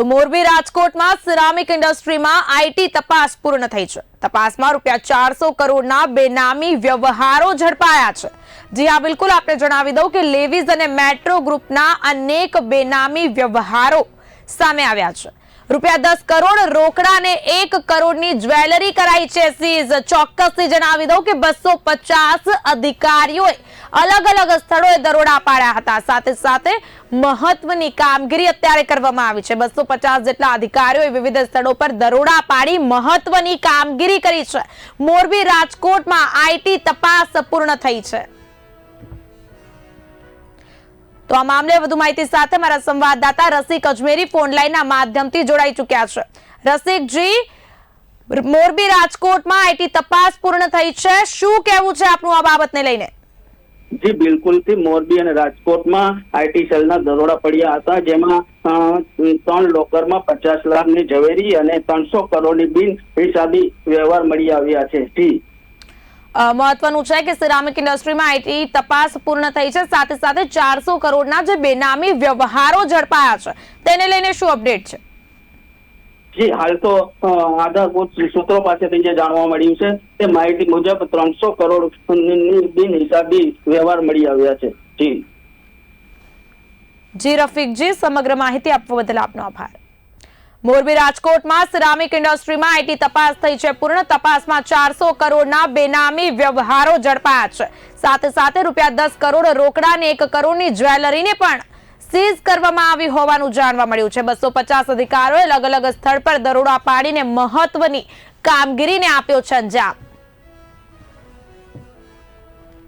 તો મોરબી રાજકોટમાં સિરામિક ઇન્ડસ્ટ્રીમાં આઈટી તપાસ પૂર્ણ થઈ છે. તપાસમાં રૂપિયા ચારસો કરોડના બેનામી વ્યવહારો ઝડપાયા છે. જી હા, બિલકુલ આપણે જણાવી દઉં કે લેવીઝ અને મેટ્રો ગ્રુપના અનેક બેનામી વ્યવહારો સામે આવ્યા છે. રૂપિયા દસ કરોડ રોકડા અને એક કરોડની જ્વેલરી કરાઈ છે સીઝ. ચોક્કસથી જણાવી દઉં કે બસો પચાસ અધિકારીઓએ અલગ અલગ સ્થળોએ દરોડા પાડ્યા હતા. સાથે સાથે મહત્વની કામગીરી અત્યારે કરવામાં આવી છે. બસો પચાસ જેટલા અધિકારીઓએ વિવિધ સ્થળો પર દરોડા પાડી મહત્વની કામગીરી કરી છે. મોરબી રાજકોટમાં આઈટી તપાસ પૂર્ણ થઈ છે. તો આ મામલે વધુ માહિતી સાથે મારા સંવાદદાતા રસિક અજમેરી ફોન લાઈનના માધ્યમથી જોડાઈ ચૂક્યા છે. રસિકજી, મોરબી રાજકોટમાં આઈટી તપાસ પૂર્ણ થઈ છે. શું કહેવું છે આપનું આ બાબતને લઈને? જી, બિલકુલ. થી મોરબી અને રાજકોટમાં આઈટી સેલના દરોડા પડ્યા હતા, જેમાં ત્રણ લોકરમાં પચાસ લાખની ઝવેરી અને ત્રણસો કરોડની બિન હિસાબી વ્યવહાર મળી આવ્યા છે. જી. મહત્વનું છે કે સિરામિક ઇન્ડસ્ટ્રીમાં આઈટી તપાસ પૂર્ણ થઈ છે. સાથે સાથે ચારસો કરોડના જે બેનામી વ્યવહારો ઝડપાયા છે. તેને લઈને શું અપડેટ છે? જી, હાલ તો આધારભૂત સૂત્રો પાસેથી જે જાણવા મળ્યું છે, તે માહિતી મુજબ ત્રણસો કરોડ બિન હિસાબી વ્યવહાર મળી આવ્યા છે. જી. જી, રફીકજી, સમગ્ર માહિતી આપવા બદલ આપનો આભાર. મોરબી રાજકોટમાં સિરામિક ઇન્ડસ્ટ્રીમાં આઈટી તપાસ થઈ છે. પૂર્ણ તપાસમાં ચારસો કરોડના બેનામી વ્યવહારો ઝડપાયા છે. સાથે સાથે રૂપિયા દસ કરોડ રોકડા અને એક કરોડની જ્વેલરીને પણ સીઝ કરવામાં આવી હોવાનું જાણવા મળ્યું છે. બસો પચાસ અધિકારીઓએ અલગ અલગ સ્થળ પર દરોડા પાડીને મહત્વની કામગીરીને આપ્યો છે અંજામ.